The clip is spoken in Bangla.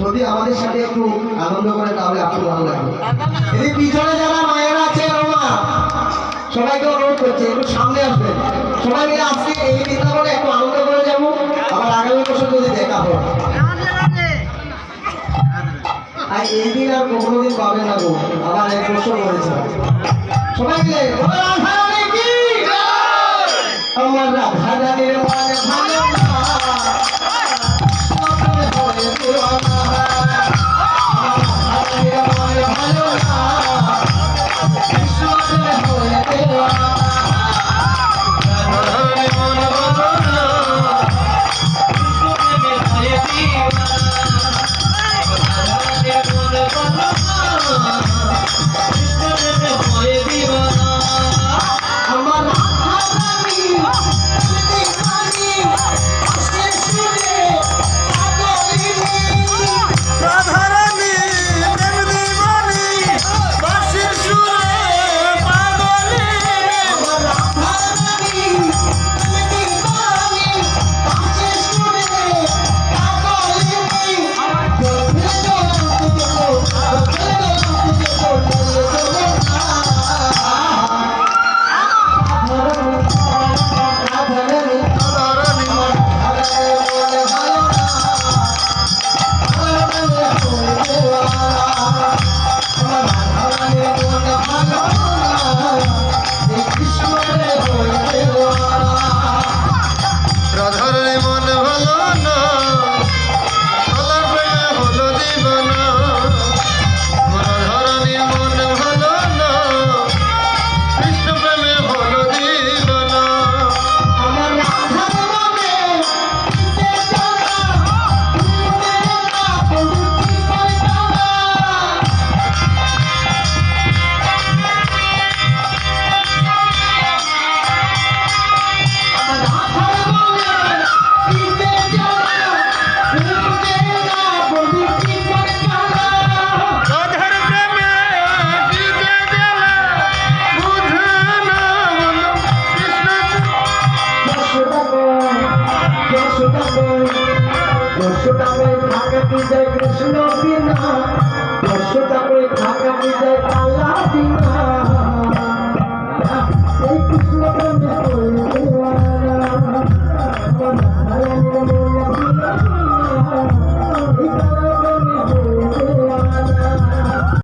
যদি আমাদের সাথে একটু আনন্দ করে, তাহলে আপনি ভালো লাগবে এই পিছনে যারা মায়েরা আছে সবাইকে অনুরোধ করছি, একটু সামনে আসবেন। সবাই মিলে আজকে এই বৃন্দাবনে আর কোনোদিন পাবে না গো। আবার এক বছর করেছে সবাই মিলে আমার ভালো না। মনে। আমার মনে ভালো না। ঢাকা বিদায় কৃষ্ণ বিনা ঢাকা বিদায় আল্লাহ বিনা এই